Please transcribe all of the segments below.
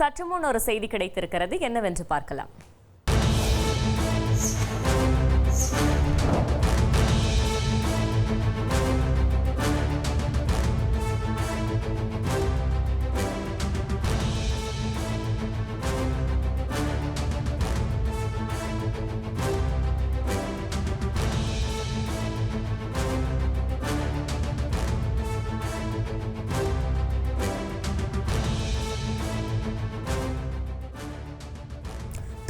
சற்று முன் ஒரு செய்தி கிடைத்திருக்கிறது. என்னவென்று பார்க்கலாம்.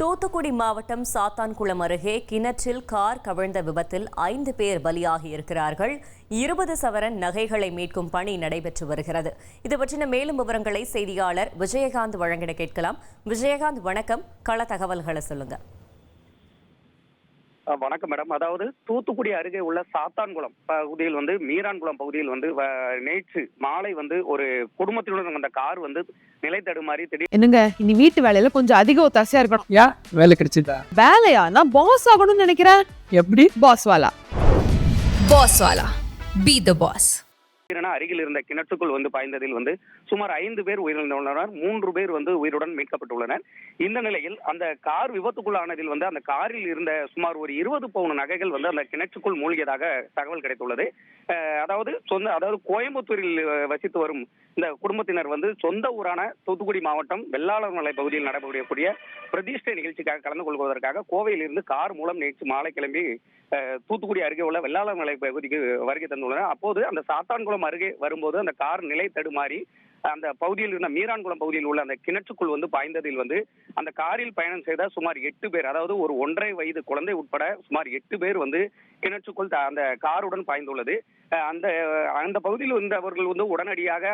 தூத்துக்குடி மாவட்டம் சாத்தான்குளம் அருகே கிணற்றில் கார் கவிழ்ந்த விபத்தில் ஐந்து பேர் பலியாகி இருக்கிறார்கள் இருபது சவரன் நகைகளை மீட்கும் பணி நடைபெற்று வருகிறது. இது பற்றின மேலும் விவரங்களை செய்தியாளர் விஜயகாந்த் வழங்கிட கேட்கலாம். விஜயகாந்த் வணக்கம். கள தகவல்களை சொல்லுங்கள் வணக்கம் மேடம் அதாவது தூத்துக்குடி அருகே உள்ள சாத்தான்குளம் பகுதியில் வந்து மீரான்குளம் பகுதியில் வந்து வ- நேற்று மாலை வந்து ஒரு குடும்பத்தினுடன் வந்த கார் வந்து நிலை தடுமாறி திடீர் என்னங்க இனி வீட்டு வேலையில கொஞ்சம் அதிக ஒத்தாசையா இருக்கணும். ஏன் வேலை கிடைச்சிட்டா வேலையா நான் பாஸ் ஆகணும்னு நினைக்கிறேன். எப்படி? பாஸ் வாலா. Boss Wala. Be the boss. திடீரென அருகில் இருந்த கிணற்றுக்குள் வந்து பாய்ந்ததில் வந்து சுமார் ஐந்து பேர் உயிரிழந்துள்ளனர். மூன்று பேர் வந்து உயிருடன் மீட்கப்பட்டுள்ளனர். இந்த நிலையில் அந்த கார் விபத்துக்குள்ளானதில் வந்து அந்த காரில் இருந்த சுமார் ஒரு இருபது பவுன் நகைகள் வந்து அந்த கிணற்றுக்குள் மூழ்கியதாக தகவல் கிடைத்துள்ளது. அதாவது சொந்த அதாவது கோயம்புத்தூரில் வசித்து வரும் இந்த குடும்பத்தினர் வந்து சொந்த ஊரான தூத்துக்குடி மாவட்டம் வெள்ளாளர் மலை பகுதியில் நடைபெறக்கூடிய பிரதிஷ்டை நிகழ்ச்சிக்காக கலந்து கொள்வதற்காக கோவையிலிருந்து கார் மூலம் நேற்று மாலை கிளம்பி தூத்துக்குடி அருகே உள்ள வெள்ளாளர் மலை பகுதிக்கு வருகை தந்துள்ளனர். அப்போது அந்த சாத்தான்குளம் அருகே வரும்போது அந்த கார் நிலை தடுமாறி அந்த பகுதியில் இருந்த மீரான்குளம் பகுதியில் உள்ள அந்த கிணற்றுக்குள் வந்து பாய்ந்ததில் வந்து அந்த காரில் பயணம் செய்த சுமார் எட்டு பேர் அதாவது ஒரு ஒன்றரை வயது குழந்தை உட்பட சுமார் எட்டு பேர் வந்து கிணற்றுக்குள் த- அந்த காருடன் பாய்ந்துள்ளது. அந்த அந்த பகுதியில் இருந்தவர்கள் வந்து உடனடியாக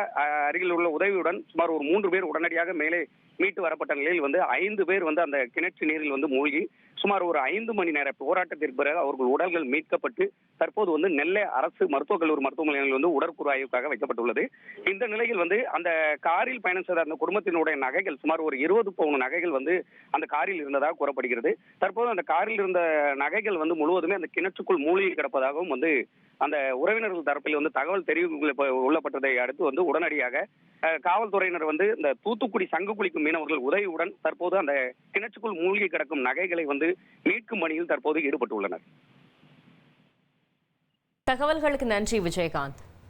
அருகில் உள்ள உதவியுடன் சுமார் ஒரு மூன்று பேர் உடனடியாக மேலே மீட்டு வரப்பட்ட நிலையில் வந்து ஐந்து பேர் வந்து அந்த கிணற்று நீரில் வந்து மூழ்கி சுமார் ஒரு ஐந்து மணி நேர போராட்டத்திற்கு பிறகு அவர்கள் உடல்கள் மீட்கப்பட்டு தற்போது வந்து நெல்லை அரசு மருத்துவக் கல்லூரி மருத்துவமனையில் வந்து உடற்கூறு ஆய்வுக்காக வைக்கப்பட்டுள்ளது. இந்த நிலையில் வந்து அந்த காரில் பயணம் செய்த அந்த குடும்பத்தினுடைய நகைகள் சுமார் ஒரு இருபது பவுன் நகைகள் வந்து அந்த காரில் இருந்ததாக கூறப்படுகிறது. தற்போது அந்த காரில் இருந்த நகைகள் வந்து முழுவதுமே அந்த கிணற்றுக்குள் மூழ்கி கிடப்பதாகவும் வந்து அந்த உறவினர்கள் தரப்பில் வந்து தகவல் தெரிவிக்க உள்ளப்பட்டதை அடுத்து வந்து உடனடியாக காவல்துறையினர் வந்து இந்த தூத்துக்குடி சங்கு குளிக்கும் மீனவர்கள் உதவியுடன் தற்போது அந்த கிணற்றுக்குள் மூழ்கி கிடக்கும் நகைகளை வந்து மீட்கும் பணியில் தற்போது ஈடுபட்டுள்ளனர். தகவல்களுக்கு நன்றி விஜயகாந்த்.